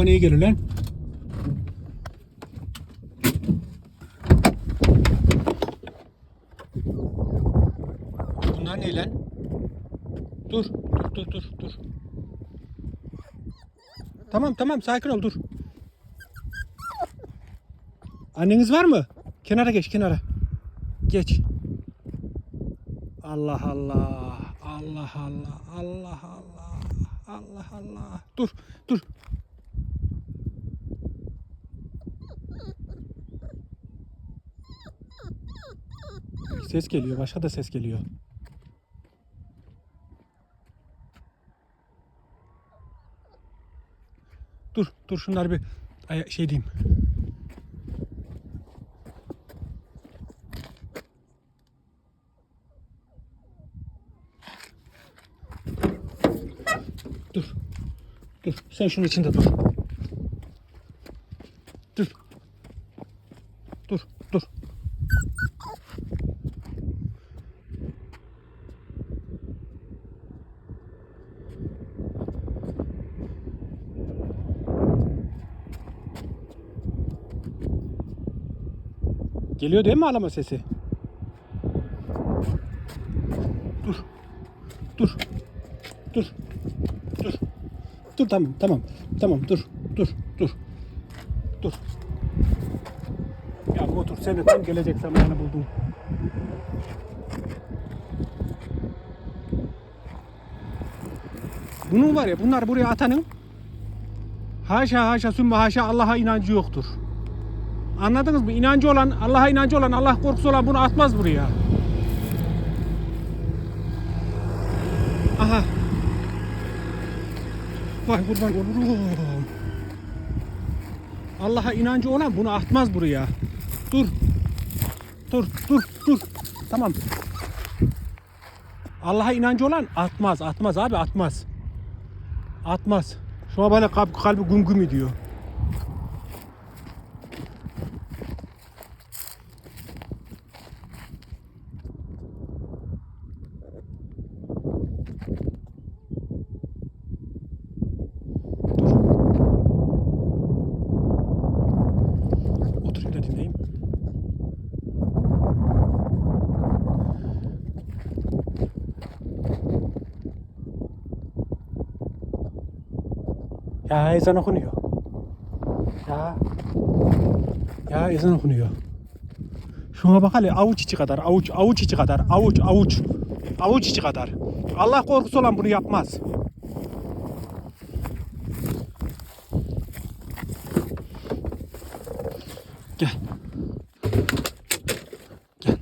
bana iyi gelir lan. Bunlar ne lan? Dur, dur, dur, dur, dur. Tamam, tamam, sakin ol, dur. Anneniz var mı? Kenara geç, kenara. Geç. Allah Allah. Allah Allah. Allah Allah. Allah Allah. Dur, dur. Ses geliyor, başka da ses geliyor. Dur, dur şunları bir şey diyeyim. Dur. Dur. Sen şunun içinde. Dur. Dur. Dur. Geliyor değil mi ağlama sesi? Dur. Dur. Dur. Dur. Dur tamam tamam. Tamam dur. Dur. Dur. Dur. Ya motor seni tam gelecek zamanı buldum. Bunun var ya bunlar buraya atanın haşa haşa sümme haşa Allah'a inancı yoktur. Anladınız mı? İnancı olan, Allah'a inancı olan, Allah korkusu olan bunu atmaz buraya. Aha. Vay kurban olurum. Allah'a inancı olan bunu atmaz buraya. Dur. Dur, dur, dur. Tamam. Allah'a inancı olan atmaz, atmaz abi atmaz. Atmaz. Şu an kalp, kalbi güm güm ediyor. Ya ezan okunuyor. Ya. Ya ezan okunuyor. Şuna bak hele avuç içi kadar, avuç, avuç içi kadar, avuç, avuç. Avuç içi kadar. Allah korkusu olan bunu yapmaz. Gel. Gel.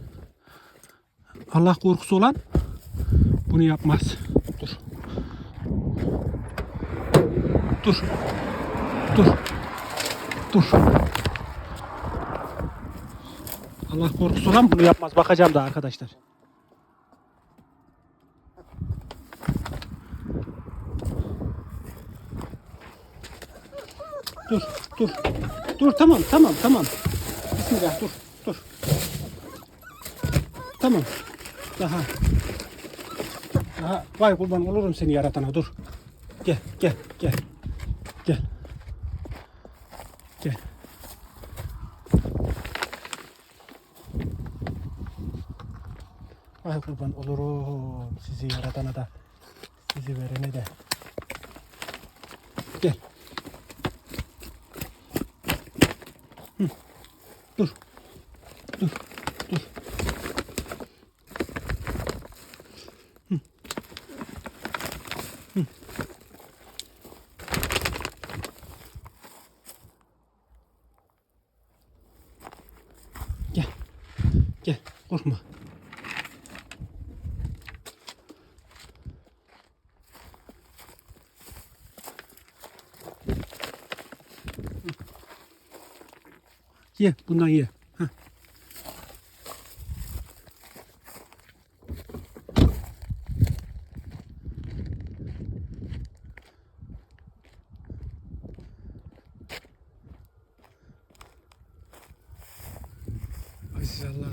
Allah korkusu olan bunu yapmaz. Dur. Dur. Dur. Allah korkusu olan bunu yapmaz. Bakacağım da arkadaşlar. Dur, dur. Dur tamam, tamam, tamam. Bismillah dur, dur. Tamam. Daha. Daha. Vay kurban olurum seni yaratana dur. Gel, gel. Gel. Gel. Ay kurban olurum sizi yaratana da sizi verene de. Gel. Hı. Dur. Dur. Dur. Hı. Hı. Gel. Gel. Korkma. Ye. Bundan ye. Heh. Aziz Allah.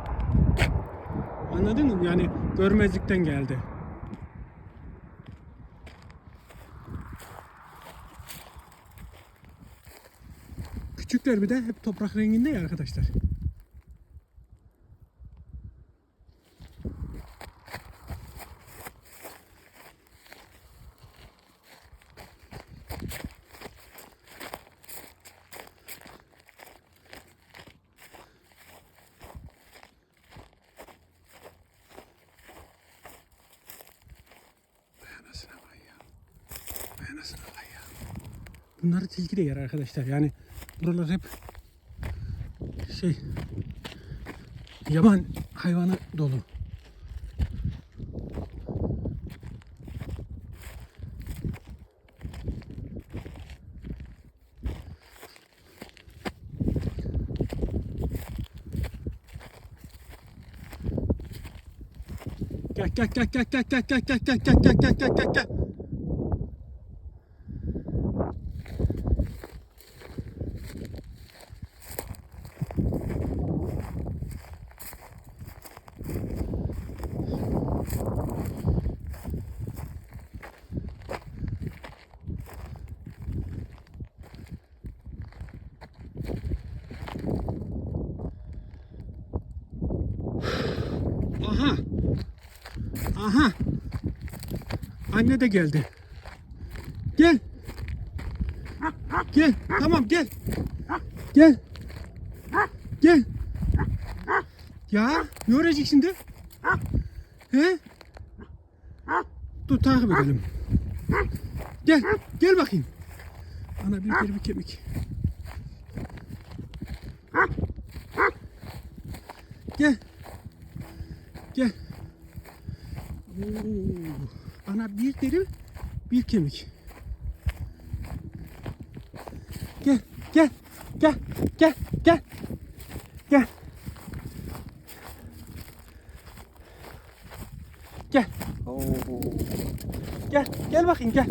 Anladın mı? Yani görmezlikten geldi. Küçükler bir de hep toprak renginde ya arkadaşlar. Vay anasına vay ya. Vay anasına vay ya. Bunları tilki de yer arkadaşlar. Yani buralar hep şey yaban hayvanı dolu. Gel gel gel gel gel gel gel gel gel gel gel gel gel gel gel. Aha. Aha. Anne de geldi. Gel. Gel. Tamam gel. Gel. Gel. Ya ne öğrenecek şimdi? He? Dur takip edelim. Gel. Gel bakayım. Ana bir kere bir kemik. Gel. Gel. Oo, bir deri bir kemik. Gel gel gel gel gel gel. Gel. Oo. Gel gel bakayım gel.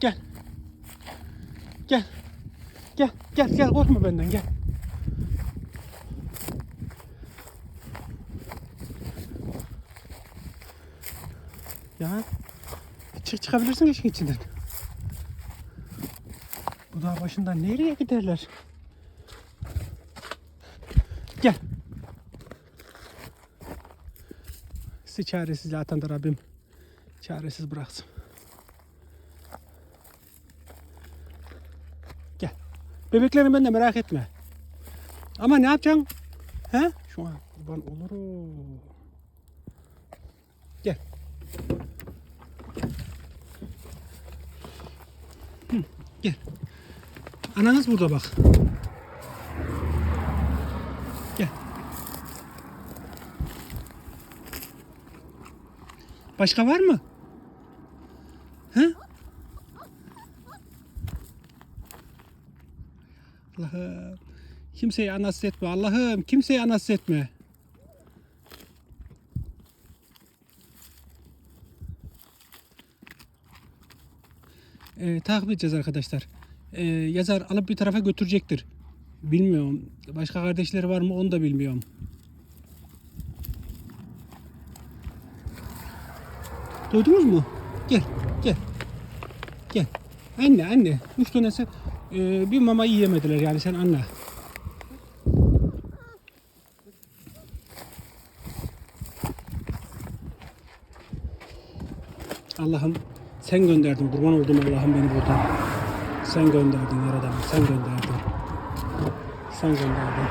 Gel. Gel. Gel gel gel korkma benden gel. Ya çık çıkabilirsin işin içinden. Bu dağ başından nereye giderler? Gel. Sizi çaresiz zaten de Rabbim çaresiz bıraksın. Gel. Bebeklerim ben de merak etme. Ama ne yapacaksın? He? Şu an kurban olurum. Gel. Gel. Ananız burada bak. Gel. Başka var mı? He? Allah'ım. Kimseyi anasız etme. Allah'ım kimseyi anasız etme. Ee, takip edeceğiz arkadaşlar. Ee, yazar alıp bir tarafa götürecektir. Bilmiyorum. Başka kardeşleri var mı onu da bilmiyorum. Duydunuz mu? Gel, gel. Gel. Anne, anne. Üç tanesi e, bir mama yiyemediler yani sen anla. Allah'ım sen gönderdin. Kurban oldum Allah'ım beni buradan. Sen gönderdin Yaradan'ım. Sen gönderdin. Sen gönderdin.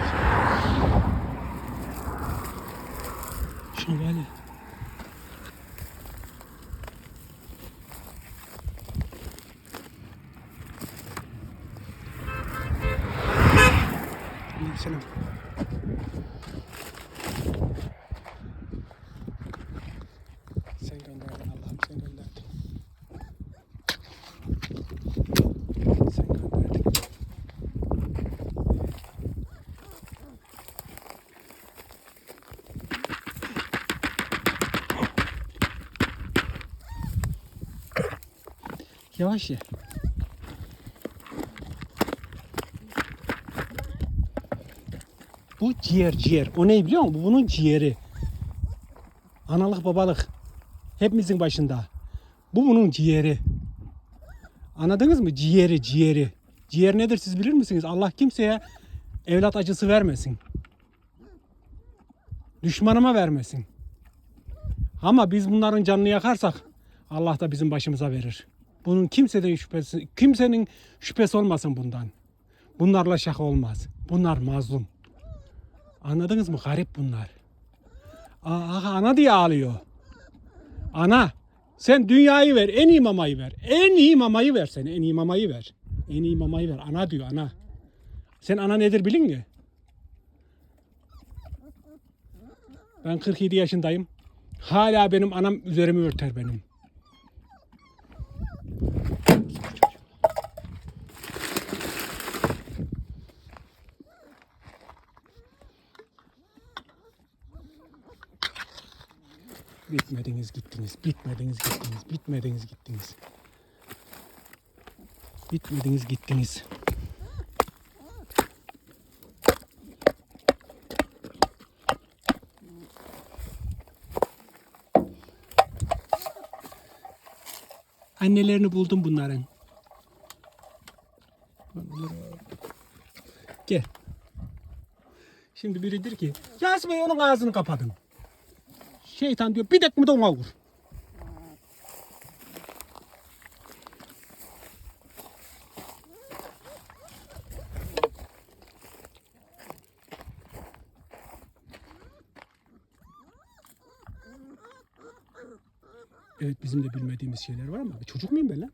Şövalye. Aleykümselam. Sen gönderdin Allah'ım sen gönderdin. Sen gönderdin. Yavaş ye. Bu ciğer ciğer. O ne biliyor musun? Bu bunun ciğeri. Analık babalık. Hepimizin başında. Bu bunun ciğeri. Anladınız mı? Ciğeri, ciğeri. Ciğer nedir siz bilir misiniz? Allah kimseye evlat acısı vermesin. Düşmanıma vermesin. Ama biz bunların canını yakarsak Allah da bizim başımıza verir. Bunun kimseden şüphesi, kimsenin şüphesi olmasın bundan. Bunlarla şaka olmaz. Bunlar mazlum. Anladınız mı? Garip bunlar. Aha ana diye ağlıyor. Ana sen dünyayı ver, en iyi mamayı ver. En iyi mamayı ver sen, en iyi mamayı ver. En iyi mamayı ver. Ana diyor ana. Sen ana nedir bilin mi? Ben 47 yaşındayım. Hala benim anam üzerimi örter benim. Bitmediniz gittiniz, bitmediniz gittiniz, bitmediniz gittiniz. Bitmediniz gittiniz. Annelerini buldum bunların. Gel. Şimdi biridir ki Yasmin onun ağzını kapatın. Şeytan diyor bir dakika de ona vur. Evet bizim de bilmediğimiz şeyler var ama çocuk muyum ben lan?